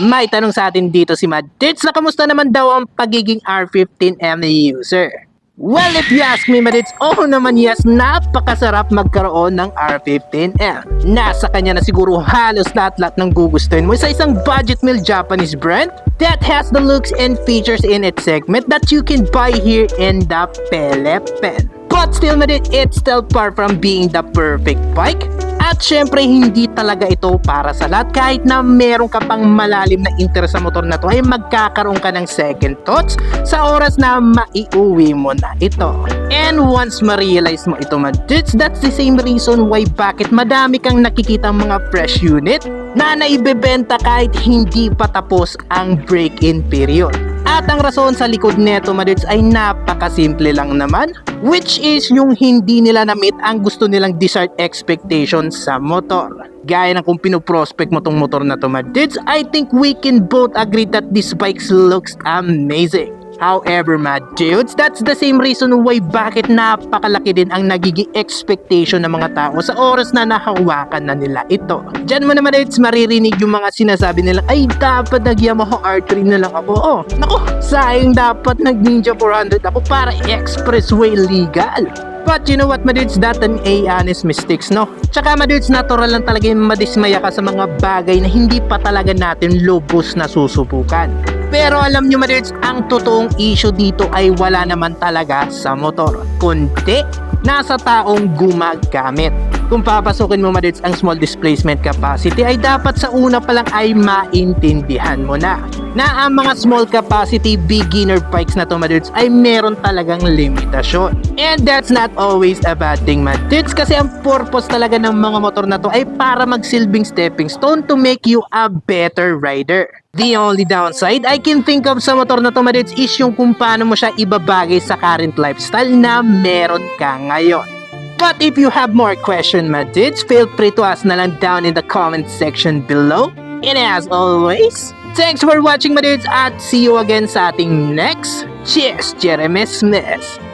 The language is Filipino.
May tanong sa atin dito si Mad Tits na kamusta naman daw ang pagiging R15M user? Well, if you ask me, Madits, oo naman yes, napakasarap magkaroon ng R15M. Nasa kanya na siguro halos lahat-lahat ng gugustuhin mo sa isang budget meal Japanese brand that has the looks and features in its segment that you can buy here in the Pen. But still, Madit, it's still far from being the perfect bike. At syempre, hindi talaga ito para sa lahat. Kahit na meron ka pang malalim na interest sa motor na to, ay magkakaroon ka ng second thoughts sa oras na maiuwi mo na ito. And once ma-realize mo ito, Madits, that's the same reason why bakit madami kang nakikita mga fresh unit na naibebenta kahit hindi pa tapos ang break-in period. At ang rason sa likod neto, Madits, ay napakasimple lang naman, which is yung hindi nila na-meet ang gusto nilang desired expectations sa motor. Gaya ng kung pinoprospect mo tong motor na to, Madits, I think we can both agree that this bike looks amazing. However, mad dudes, that's the same reason why bakit napakalaki din ang nagiging expectation ng mga tao sa oras na nahawakan na nila ito. Diyan mo naman it's maririnig yung mga sinasabi nila, ay dapat nag Yamaha R3 na lang ako. Oh, nako, sayang dapat nag Ninja 400 ako para expressway legal. But you know what, madudes, that an a honest mistakes, no? Tsaka, madudes, natural lang talaga yung madismaya ka sa mga bagay na hindi pa talaga natin lubos na susubukan. Pero alam nyo, madudes, ang totoong issue dito ay wala naman talaga sa motor. Kundi, nasa taong gumagamit. Kung papasukin mo, madudes, ang small displacement capacity ay dapat sa una pa lang ay maintindihan mo na na ang mga small capacity beginner bikes na to madudes ay meron talagang limitasyon. And that's not always a bad thing madudes kasi ang purpose talaga ng mga motor na to ay para magsilbing stepping stone to make you a better rider. The only downside I can think of sa motor na to madudes is yung kung paano mo siya ibabagay sa current lifestyle na meron ka ngayon. But if you have more question, Madids, feel free to ask na lang down in the comment section below. And as always, thanks for watching, Madids, at see you again sa ating next Cheers, Jeremy Smith!